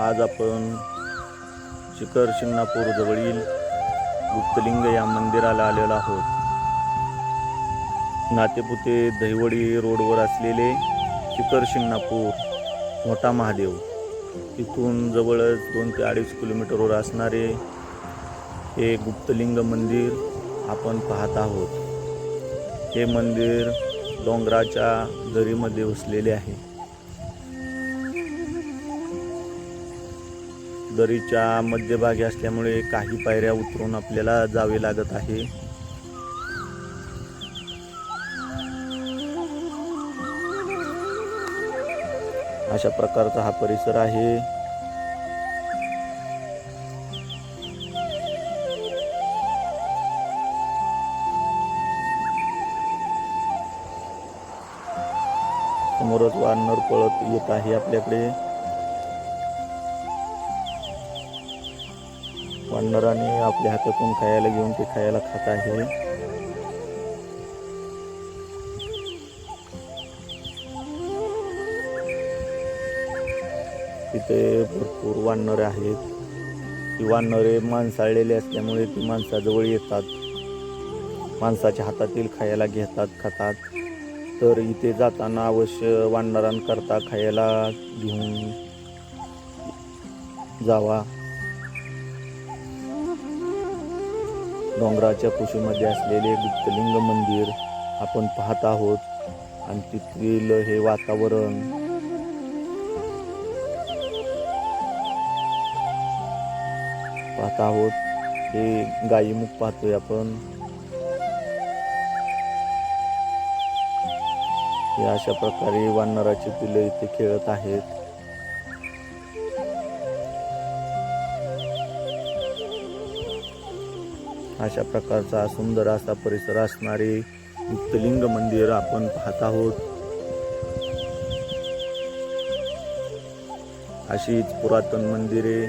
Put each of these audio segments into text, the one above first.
आज आपण शिखर शिंगणापूर जवळील गुप्तलिंग या मंदिराला आलेलो आहोत. नातेपुते दहिवडी रोडवर असलेले शिखर शिंगणापूर मोठा महादेव. तिथून जवळच दोन ते अडीच किलोमीटरवर असणारे हे गुप्तलिंग मंदिर आपण पाहत आहोत. हे मंदिर डोंगराच्या दरीमध्ये वसलेले आहे. दरीच्या मध्यभागी असल्यामुळे काही पायऱ्या उतरून आपल्याला जावे लागत आहे. अशा प्रकारचा हा परिसर आहे. समोरच वानर पळत येत आहे आपल्याकडे. वानराने आपल्या हातातून खायला घेऊन ते खायला खात आहे. तिथे भरपूर वानरे आहेत. ती वानरे माणसाळलेली असल्यामुळे ती माणसाजवळ येतात. माणसाच्या हातातील खायला घेतात खातात. तर इथे जाताना अवश्य वानरांकरता खायला घेऊन जावा. डोंगराच्या कुशीमध्ये असलेले गुप्तलिंग मंदिर आपण पाहत आहोत. आणि तिथील हे वातावरण. पाहत आहोत. हे गायीमुख पाहतोय आपण. हे अशा प्रकारे वानराची पिलं इथे खेळत आहेत. अशा प्रकारचा सुंदर असा परिसर असणारे गुप्तलिंग मंदिर आपण पाहत आहोत. अशीच पुरातन मंदिरे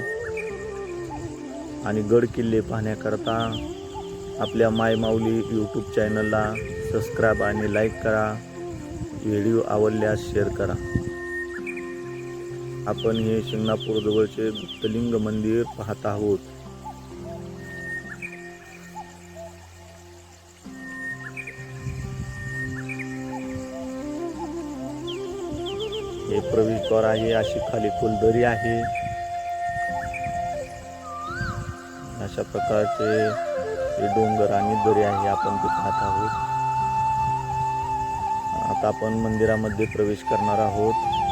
आणि गड किल्ले पाहण्याकरता आपल्या मायमाऊली यूट्यूब चॅनलला सबस्क्राईब आणि लाईक करा. व्हिडिओ आवडल्यास शेअर करा. आपण हे शिंगणापूर जवळचे गुप्तलिंग मंदिर पाहत आहोत. हे प्रवेशद्वार आहे अशी खाली फुलदरी आहे. अशा प्रकारचे हे डोंगर आणि दरी आहे आपण ते पाहत आहोत. आता आपण मंदिरामध्ये प्रवेश करणार आहोत.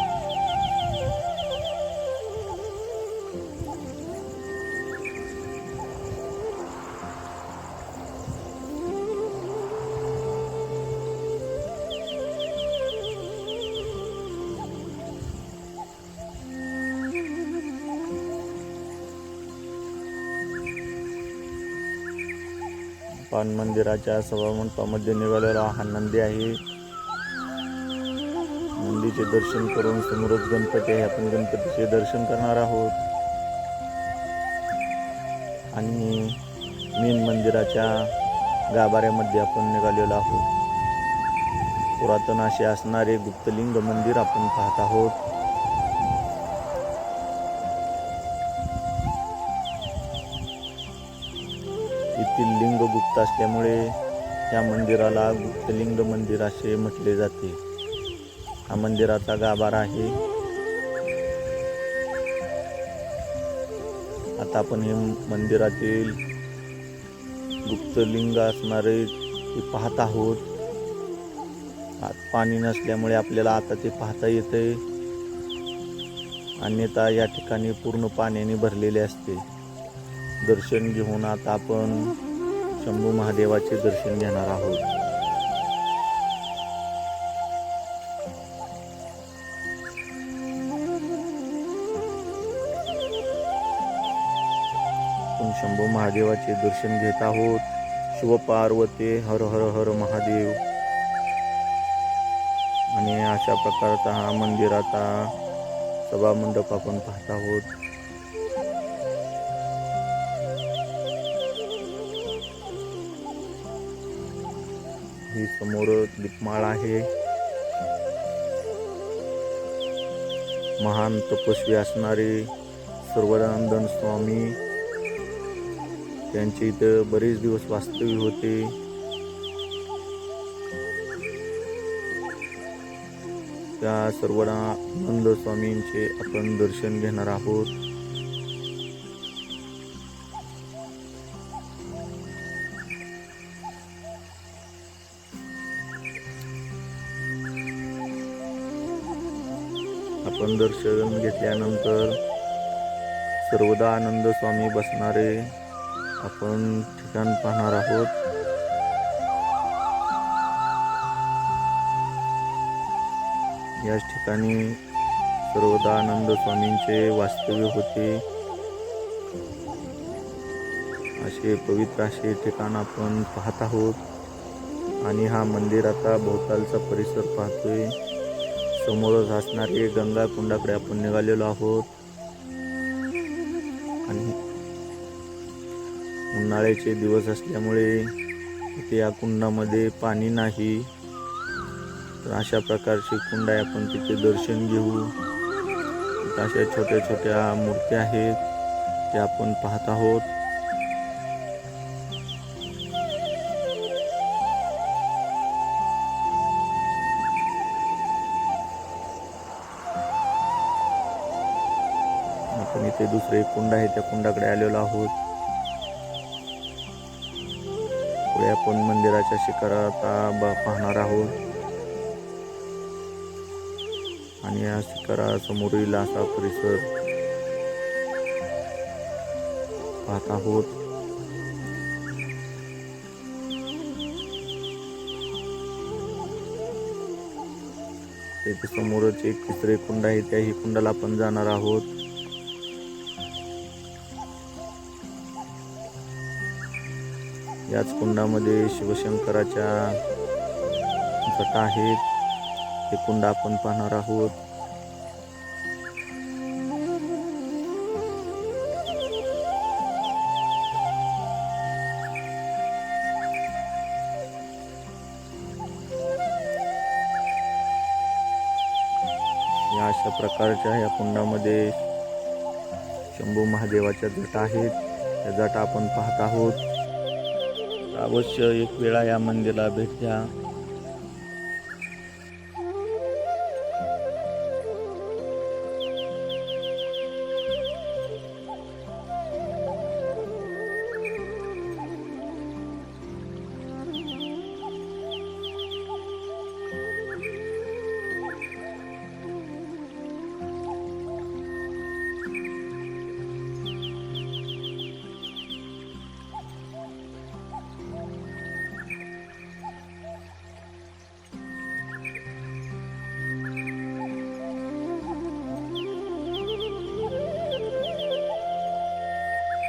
पान मंदिराच्या सभामंडपामध्ये निघालेला हा नंदी आहे. नंदीचे दर्शन करून समोरच गणपती आहे. आपण गणपतीचे दर्शन करणार आहोत. आणि मेन मंदिराच्या गाभाऱ्यामध्ये आपण निघालेलो आहोत. पुरातन असे असणारे गुप्तलिंग मंदिर आपण पाहत आहोत. मंदिरातील लिंग गुप्त असल्यामुळे या मंदिराला गुप्तलिंग मंदिर असे म्हटले जाते. हा मंदिराचा गाभारा आहे. आता आपण हे मंदिरातील गुप्तलिंग असणारे ते पाहत आहोत. आत पाणी नसल्यामुळे आपल्याला आता ते पाहता येते अन्यथा या ठिकाणी पूर्ण पाण्याने भरलेले असते. दर्शन घेऊन आता आपण शंभू महादेवाचे दर्शन घेणार आहोत. आपण शंभू महादेवाचे दर्शन घेत आहोत. शिवपार्वते हर हर हर महादेव. आणि अशा प्रकारचा हा मंदिराचा सभा मंडप आपण पाहत आहोत. ही समोर दीपमाळ आहे. महान तपस्वी असणारे सर्वदानंदन स्वामी त्यांचे इथं बरेच दिवस वास्तव्य होते. त्या सर्वानंद स्वामींचे आपण दर्शन घेणार आहोत. आपण दर्शन घेतल्यानंतर सर्वदा आनंद स्वामी बसणारे आपण ठिकाण पाहणार आहोत. याच ठिकाणी सर्वदा आनंद स्वामींचे वास्तव्य होते. असे पवित्र असे ठिकाण आपण पाहत आहोत. आणि हा मंदिराचा भोवतालचा परिसर पाहतोय. समोरच असणारी गंगा कुंडाकडे आपण निघालेलो आहोत. आणि उन्हाळ्याचे दिवस असल्यामुळे इथे या कुंडामध्ये पाणी नाही. तर अशा प्रकारचे कुंड आहे आपण तिथे दर्शन घेऊ. अशा छोट्या छोट्या मूर्त्या आहेत त्या आपण पाहत आहोत. आपण इथे दुसरे एक कुंड आहे त्या कुंडाकडे आलेलो आहोत. पुढे आपण मंदिराच्या शिखरात आ, पाहणार आहोत. आणि या शिखरासमोरील असा परिसर पाहत आहोत. त्याच्या समोरच एक तिसरे कुंड आहे त्याही कुंडाला आपण जाणार आहोत. याच कुंडामध्ये शिवशंकराच्या घटा आहेत. हे कुंड आपण पाहणार आहोत. या अशा प्रकारच्या या कुंडामध्ये शंभू महादेवाच्या जटा आहेत. त्या जटा आपण पाहत आहोत. अवश्य एक वेळा या मंदिराला भेट द्या.